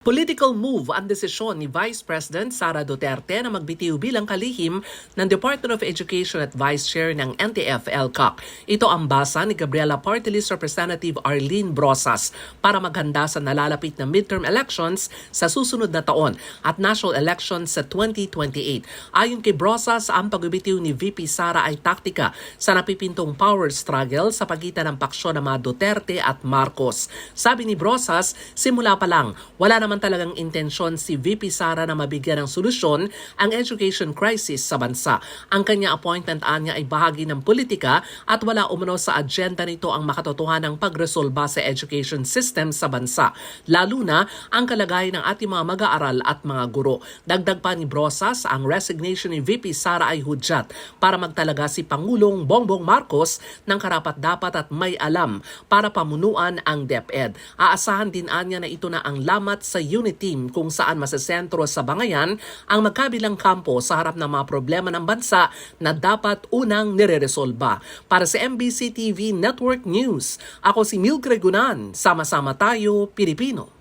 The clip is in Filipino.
Political move ang desisyon ni Vice President Sara Duterte na magbitiw bilang kalihim ng Department of Education at Vice Chair ng NTF-ELCAC. Ito ang basa ni Gabriela Party Representative Arlene Brosas para maghanda sa nalalapit na midterm elections sa susunod na taon at national elections sa 2028. Ayon kay Brosas, ang pagbibitiw ni VP Sara ay taktika sa napipintong power struggle sa pagitan ng paksyon ng mga Duterte at Marcos. Sabi ni Brosas, simula pa lang, wala naman talagang intensyon si VP Sara na mabigyan ng solusyon ang education crisis sa bansa. Ang kanya appointment anya ay bahagi ng politika at wala umano sa agenda nito ang makatotohanang pagresolba sa education system sa bansa, lalo na ang kalagayan ng ating mga mag-aaral at mga guro. Dagdag pa ni Brosas, ang resignation ni VP Sara ay hudyat para magtalaga si Pangulong Bongbong Marcos ng karapat-dapat at may alam para pamunuan ang DepEd. Aasahan din anya na ito na ang lamat sa unit team kung saan masasentro sa bangayan ang magkabilang kampo sa harap ng mga problema ng bansa na dapat unang nireresolba. Para sa MBC TV Network News, ako si Mil Gregunan. Sama-sama tayo, Pilipino.